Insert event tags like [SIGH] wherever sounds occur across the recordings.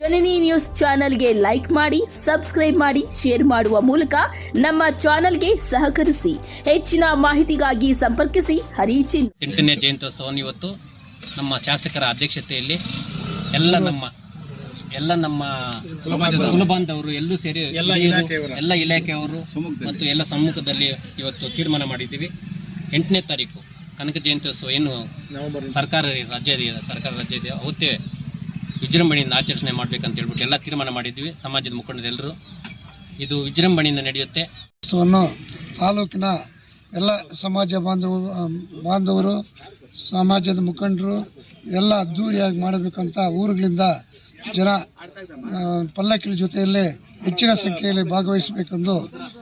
ಜನನಿ news ಚಾನೆಲ್ಗೆ like ಮಾಡಿ subscribe ಮಾಡಿ ಶೇರ್ ಮಾಡುವ ಮೂಲಕ ನಮ್ಮ ಚಾನೆಲ್ಗೆ ಸಹಕರಿಸಿ. ಹೆಚ್ಚಿನ ಮಾಹಿತಿಗಾಗಿ ಸಂಪರ್ಕಿಸಿ. ಹರಿಚಿನ್. ಎಂಟನೇ ಜಯಂತ್ಯೋತ್ಸವವನ್ನು ಇವತ್ತು ನಮ್ಮ ಶಾಸಕರ ಅಧ್ಯಕ್ಷತೆಯಲ್ಲಿ ಎಲ್ಲ ನಮ್ಮ ಎಲ್ಲ ನಮ್ಮ ಕುಲಬಾಂಧವರು. ಎಲ್ಲೂ ಸೇರಿ ಎಲ್ಲ ಇಲಾಖೆಯವರ. ಎಲ್ಲ ಇಲಾಖೆಯವರು ಮತ್ತು ಎಲ್ಲ ಸಮ್ಮುಖದಲ್ಲಿ ಇವತ್ತು ತೀರ್ಮಾನ ಮಾಡಿದ್ದೀವಿ. ಎಂಟನೇ ತಾರೀಕು ಕನಕ ಜಯಂತ್ಯೋತ್ಸವ ಏನು ನವೆಂಬರ್ ಸರ್ಕಾರ ರಜೆ ಇದೆ ಸರ್ಕಾರ ರಜೆ ಇದೆ ಅವತ್ತೇ ವಿಜೃಂಭಣೆಯಿಂದ ಆಚರಣೆ ಮಾಡಬೇಕಂತ ಹೇಳ್ಬಿಟ್ಟು ಎಲ್ಲ ತೀರ್ಮಾನ ಮಾಡಿದ್ವಿ ಸಮಾಜದ ಮುಖಂಡರೆಲ್ಲರೂ. ಇದು ವಿಜೃಂಭಣೆಯಿಂದ ನಡೆಯುತ್ತೆ. ಉತ್ಸವವನ್ನು ತಾಲೂಕಿನ ಎಲ್ಲ ಸಮಾಜ ಬಾಂಧವ ಬಾಂಧವರು ಸಮಾಜದ ಮುಖಂಡರು ಎಲ್ಲ ಅದ್ದೂರಿಯಾಗಿ ಮಾಡಬೇಕಂತ ಊರುಗಳಿಂದ ಜನ ಆ, ಪಲ್ಲಕ್ಕಿల ಜೊತೆಯಲ್ಲಿ ಹೆಚ್ಚಿನ ಸಂಖ್ಯೆಯಲ್ಲಿ ಭಾಗವಹಿಸಬೇಕೆಂದು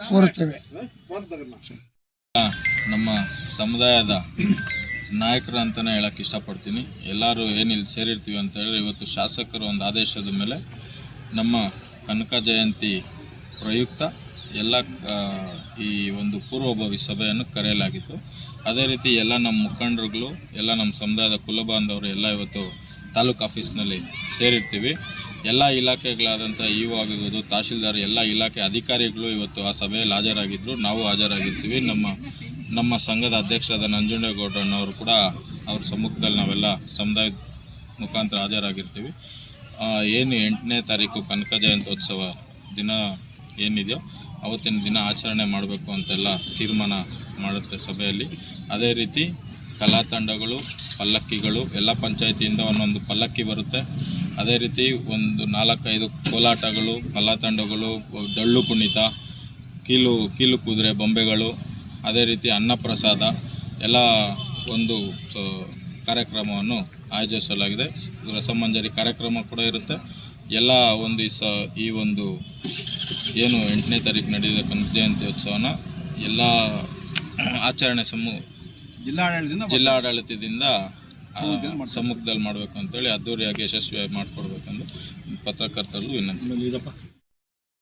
ಕೋರುತ್ತೇವೆ. ನಮ್ಮ ಸಮುದಾಯದ ನಾಯಕರು ಅಂತಲೇ ಹೇಳೋಕ್ಕೆ ಇಷ್ಟಪಡ್ತೀನಿ. ಎಲ್ಲರೂ ಏನಿಲ್ಲಿ ಸೇರಿರ್ತೀವಿ ಅಂತ ಹೇಳಿದ್ರೆ ಇವತ್ತು ಶಾಸಕರ ಒಂದು ಆದೇಶದ ಮೇಲೆ ನಮ್ಮ ಕನಕ ಜಯಂತಿ ಪ್ರಯುಕ್ತ ಎಲ್ಲ ಈ ಒಂದು ಪೂರ್ವಭಾವಿ ಸಭೆಯನ್ನು ಕರೆಯಲಾಗಿತ್ತು. ಅದೇ ರೀತಿ ಎಲ್ಲ ನಮ್ಮ ಮುಖಂಡರುಗಳು, ಎಲ್ಲ ನಮ್ಮ ಸಮುದಾಯದ ಕುಲಬಾಂಧವರು ಎಲ್ಲ ಇವತ್ತು ತಾಲೂಕು ಆಫೀಸ್ನಲ್ಲಿ ಸೇರಿರ್ತೀವಿ. ಎಲ್ಲ ಇಲಾಖೆಗಳಾದಂಥ ಇ ಒ ಆಗಿರ್ಬೋದು, ತಹಶೀಲ್ದಾರ್, ಎಲ್ಲ ಇಲಾಖೆ ಅಧಿಕಾರಿಗಳು ಇವತ್ತು ಆ ಸಭೆಯಲ್ಲಿ ಹಾಜರಾಗಿದ್ದರು ನಾವು ಹಾಜರಾಗಿರ್ತೀವಿ. ನಮ್ಮ ನಮ್ಮ ಸಂಘದ ಅಧ್ಯಕ್ಷರಾದ ನಂಜುಂಡೇಗೌಡರನ್ನವರು ಕೂಡ ಅವ್ರ ಸಮ್ಮುಖದಲ್ಲಿ ನಾವೆಲ್ಲ ಸಮುದಾಯದ ಮುಖಾಂತರ ಹಾಜರಾಗಿರ್ತೀವಿ. ಏನು ಎಂಟನೇ ತಾರೀಕು ಕನಕ ಜಯಂತ್ಯೋತ್ಸವ ದಿನ ಏನಿದೆಯೋ ಅವತ್ತಿನ ದಿನ ಆಚರಣೆ ಮಾಡಬೇಕು ಅಂತೆಲ್ಲ ತೀರ್ಮಾನ ಮಾಡುತ್ತೆ ಸಭೆಯಲ್ಲಿ. ಅದೇ ರೀತಿ ಕಲಾ ತಂಡಗಳು, ಪಲ್ಲಕ್ಕಿಗಳು, ಎಲ್ಲ ಪಂಚಾಯತಿಯಿಂದ ಒಂದೊಂದು ಪಲ್ಲಕ್ಕಿ ಬರುತ್ತೆ. ಅದೇ ರೀತಿ ಒಂದು ನಾಲ್ಕೈದು ಕೋಲಾಟಗಳು, ಕಲಾ ತಂಡಗಳು ಡಳ್ಳು ಕುಣಿತ, ಕೀಲು ಕೀಲು ಕುದುರೆ, ಬೊಂಬೆಗಳು ಅದೇ ರೀತಿ ಅನ್ನಪ್ರಸಾದ ಎಲ್ಲ ಒಂದು ಕಾರ್ಯಕ್ರಮವನ್ನು ಆಯೋಜಿಸಲಾಗಿದೆ. ರಸಮಂಜರಿ ಕಾರ್ಯಕ್ರಮ ಕೂಡ ಇರುತ್ತೆ. ಎಲ್ಲ ಒಂದು ಈ ಸ ಈ ಒಂದು ಏನು ಎಂಟನೇ ತಾರೀಕು ನಡೆಯುವ ಕನಕ ಜಯಂತಿ ಉತ್ಸವನ ಎಲ್ಲ ಆಚರಣೆ ಸಮೂ ಜಿಲ್ಲಾಡಳಿತದಿಂದ ಜಿಲ್ಲಾಡಳಿತದಿಂದ ಸಮ್ಮುಖದಲ್ಲಿ ಮಾಡಬೇಕು ಅಂತೇಳಿ ಅದ್ದೂರಿಯಾಗಿ ಯಶಸ್ವಿಯಾಗಿ ಮಾಡಿಕೊಡ್ಬೇಕಂದು ಪತ್ರಕರ್ತರಿಗೂ ವಿನಂತಿ.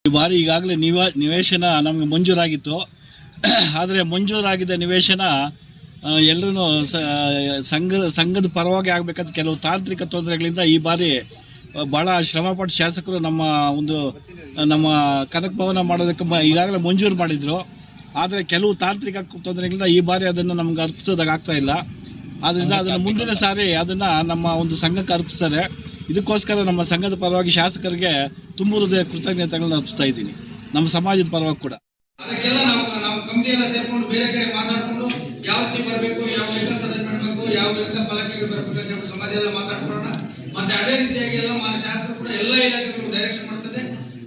ಈ ಬಾರಿ ಈಗಾಗಲೇ ನಿವ ನಿವೇಶನ ನಮಗೆ ಮಂಜೂರಾಗಿತ್ತು. [CLEARS THROAT] ಆದರೆ ಮಂಜೂರಾಗಿದ್ದ ನಿವೇಶನ ಎಲ್ಲರೂ ಸಂಘ, ಸಂಘದ ಪರವಾಗಿ ಆಗಬೇಕಂತ ಕೆಲವು ತಾಂತ್ರಿಕ ತೊಂದರೆಗಳಿಂದ ಈ ಬಾರಿ ಭಾಳ ಶ್ರಮಪಟ್ಟು ಶಾಸಕರು ನಮ್ಮ ಒಂದು ನಮ್ಮ ಕನಕ ಭವನ ಮಾಡೋದಕ್ಕೆ ಈಗಾಗಲೇ ಮಂಜೂರು ಮಾಡಿದರು. ಆದರೆ ಕೆಲವು ತಾಂತ್ರಿಕ ತೊಂದರೆಗಳಿಂದ ಈ ಬಾರಿ ಅದನ್ನು ನಮ್ಗೆ ಅರ್ಪಿಸೋದಾಗ್ತಾ ಇಲ್ಲ. ಆದ್ದರಿಂದ ಅದನ್ನು ಮುಂದಿನ ಸಾರಿ ಅದನ್ನು ನಮ್ಮ ಒಂದು ಸಂಘಕ್ಕೆ ಅರ್ಪಿಸ್ತಾರೆ. ಇದಕ್ಕೋಸ್ಕರ ನಮ್ಮ ಸಂಘದ ಪರವಾಗಿ ಶಾಸಕರಿಗೆ ತುಂಬ ಹೃದಯ ಕೃತಜ್ಞತೆಗಳನ್ನ ಅರ್ಪಿಸ್ತಾ ಇದ್ದೀನಿ. ನಮ್ಮ ಸಮಾಜದ ಪರವಾಗಿ ಕೂಡ. ಅದಕ್ಕೆಲ್ಲ ನಾವು ನಾವು ಕಂಪ್ನಿ ಎಲ್ಲ ಸೇರ್ಕೊಂಡು ಬೇರೆ ಕಡೆ ಮಾತಾಡ್ಕೊಂಡು ಯಾವ ರೀತಿ ಬರಬೇಕು, ಯಾವ ಕೆಲಸ ಮಾಡಬೇಕು, ಯಾವ ರೀತಿ ಫಲಕಗಳು ಬರಬೇಕು ಅಂತ ಹೇಳಿ ಸಮಾಜ ಎಲ್ಲ ಮಾತಾಡ್ಕೊಳ್ಳೋಣ. ಮತ್ತೆ ಅದೇ ರೀತಿಯಾಗಿ ಎಲ್ಲ ಮಾನ್ಯ ಶಾಸಕರು ಕೂಡ ಎಲ್ಲ ಇಲಾಖೆಗಳು ಡೈರೆಕ್ಷನ್ ಮಾಡ್ತದೆ.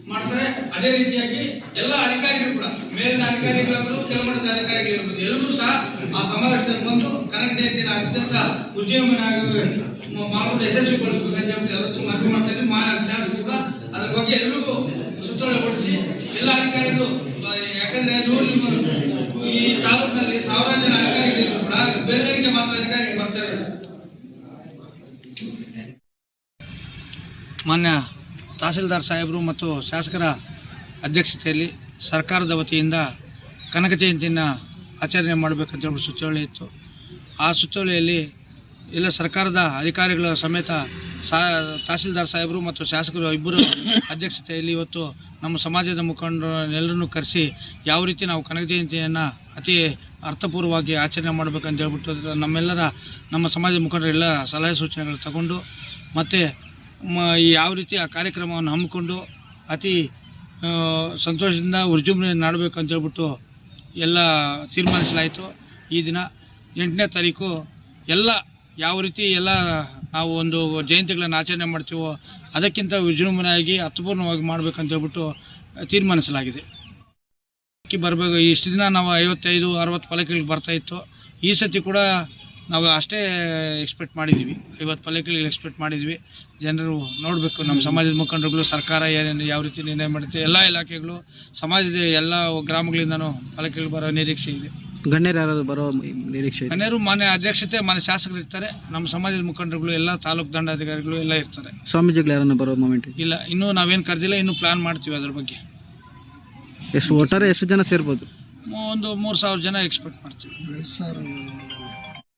ಮಾಡ್ತಾರೆ. ಅದೇ ರೀತಿಯಾಗಿ ಎಲ್ಲ ಅಧಿಕಾರಿಗಳು ಕೂಡ, ಮೇಲಿನ ಅಧಿಕಾರಿಗಳಾಗಲು ಕೆಳಮಟ್ಟದ ಅಧಿಕಾರಿಗಳಿರ್ಬೋದು ಎಲ್ಲರೂ ಸಹ ಆ ಸಮಾವೇಶದಲ್ಲಿ ಬಂದು ಕನಕ ಜಯಂತಿನ ಅತ್ಯಂತ ಮಾಡ್ಕೊಂಡು ಯಶಸ್ವಿಗೊಳಿಸಬೇಕು ಅಂತ ಹೇಳ್ಬಿಟ್ಟು ಎಲ್ಲರೂ ಮನವಿ ಮಾಡ್ತಾ ಇದ್ದೀವಿ ಶಾಸಕರು ಕೂಡ ಅದ್ರ ಬಗ್ಗೆ ಎಲ್ಲರಿಗೂ ಸುತ್ತೋಲೆ ಹೊಡಿಸಿ ಎಲ್ಲ ಅಧಿಕಾರಿಗಳು ಆ, ಯಾಕಂದ್ರೆ ನೋಡಿ ಈ ತಾಲೂಕಿನಲ್ಲಿ ಸಾವಿರಾರು ಜನ ಅಧಿಕಾರಿಗಳು ಕೂಡ ಬೇರೆಯವರಿಗೆ ಮಾತ್ರ ಮಾನ್ಯ ತಹಸೀಲ್ದಾರ್ ಸಾಹೇಬರು ಮತ್ತು ಶಾಸಕರ ಅಧ್ಯಕ್ಷತೆಯಲ್ಲಿ ಸರ್ಕಾರದ ವತಿಯಿಂದ ಕನಕ ಜಯಂತಿಯನ್ನು ಆಚರಣೆ ಮಾಡಬೇಕಂತ ಹೇಳಿ ಸುತ್ತೋಲೆ ಇತ್ತು. ಆ ಸುತ್ತೋಲೆಯಲ್ಲಿ ಎಲ್ಲ ಸರ್ಕಾರದ ಅಧಿಕಾರಿಗಳ ಸಮೇತ ಸಾ ತಹಸೀಲ್ದಾರ್ ಸಾಹೇಬರು ಮತ್ತು ಶಾಸಕರು ಇಬ್ಬರು ಅಧ್ಯಕ್ಷತೆಯಲ್ಲಿ ಇವತ್ತು ನಮ್ಮ ಸಮಾಜದ ಮುಖಂಡರನ್ನೆಲ್ಲರನ್ನು ಕರೆಸಿ ಯಾವ ರೀತಿ ನಾವು ಕನಕ ಜಯಂತಿಯನ್ನು ಅತಿ ಅರ್ಥಪೂರ್ವವಾಗಿ ಆಚರಣೆ ಮಾಡಬೇಕಂತ ಹೇಳ್ಬಿಟ್ಟು ನಮ್ಮೆಲ್ಲರ ನಮ್ಮ ಸಮಾಜದ ಮುಖಂಡರೆಲ್ಲ ಸಲಹೆ ಸೂಚನೆಗಳು ತಗೊಂಡು ಮತ್ತು ಯಾವ ರೀತಿ ಆ ಕಾರ್ಯಕ್ರಮವನ್ನು ಹಮ್ಮಿಕೊಂಡು ಅತಿ ಸಂತೋಷದಿಂದ ವಿಜೃಂಭಣೆ ಮಾಡಬೇಕು ಅಂತ ಹೇಳ್ಬಿಟ್ಟು ಎಲ್ಲ ತೀರ್ಮಾನಿಸಲಾಯಿತು. ಈ ದಿನ ಎಂಟನೇ ತಾರೀಕು ಎಲ್ಲ ಯಾವ ರೀತಿ ಎಲ್ಲ ನಾವು ಒಂದು ಜಯಂತಿಗಳನ್ನು ಆಚರಣೆ ಮಾಡ್ತೀವೋ ಅದಕ್ಕಿಂತ ವಿಜೃಂಭಣೆಯಾಗಿ ಅರ್ಥಪೂರ್ಣವಾಗಿ ಮಾಡಬೇಕಂತ ಹೇಳ್ಬಿಟ್ಟು ತೀರ್ಮಾನಿಸಲಾಗಿದೆ. ಅಕ್ಕಿ ಬರಬೇಕು. ಇಷ್ಟು ದಿನ ನಾವು ಐವತ್ತೈದು, ಅರವತ್ತು ಬರ್ತಾ ಇತ್ತು. ಈ ಸತಿ ಕೂಡ ನಾವು ಅಷ್ಟೇ ಎಕ್ಸ್ಪೆಕ್ಟ್ ಮಾಡಿದ್ವಿ ಐವತ್ತು ಪಲಕಿಗಳು ಎಕ್ಸ್ಪೆಕ್ಟ್ ಮಾಡಿದ್ವಿ ಜನರು ನೋಡಬೇಕು. ನಮ್ಮ ಸಮಾಜದ ಮುಖಂಡರುಗಳು, ಸರ್ಕಾರ ಏನೇನು, ಯಾವ ರೀತಿ ನಿರ್ಣಯ ಮಾಡುತ್ತೆ, ಎಲ್ಲ ಇಲಾಖೆಗಳು, ಸಮಾಜದ ಎಲ್ಲ ಗ್ರಾಮಗಳಿಂದನೂ ಪಲಕಿಗಳು ಬರೋ ನಿರೀಕ್ಷೆ ಇದೆ. ಗಣ್ಯರು ಯಾರಾದ್ರು ಬರೋ ನಿರೀಕ್ಷೆ ಇದೆ? ಮನೆ ಮಾನ್ಯ ಅಧ್ಯಕ್ಷತೆ ಮಾನ್ಯ ಶಾಸಕರು ಇರ್ತಾರೆ. ನಮ್ಮ ಸಮಾಜದ ಮುಖಂಡರುಗಳು ಎಲ್ಲ ತಾಲೂಕು ದಂಡಾಧಿಕಾರಿಗಳು ಎಲ್ಲ ಇರ್ತಾರೆ. ಸ್ವಾಮೀಜಿಗಳು ಯಾರನ್ನ ಬರೋ ಮೂಮೆಂಟ್ ಇಲ್ಲ ಇನ್ನೂ ನಾವೇನು ಕರೆದಿಲ್ಲ ಇನ್ನೂ ಪ್ಲಾನ್ ಮಾಡ್ತೀವಿ ಅದ್ರ ಬಗ್ಗೆ. ಎಷ್ಟು ಒಟ್ಟಾರೆ ಎಷ್ಟು ಜನ ಸೇರ್ಬೋದು? ಒಂದು ಮೂರು ಸಾವಿರ ಜನ ಎಕ್ಸ್ಪೆಕ್ಟ್ ಮಾಡ್ತೀವಿ. ಸರ್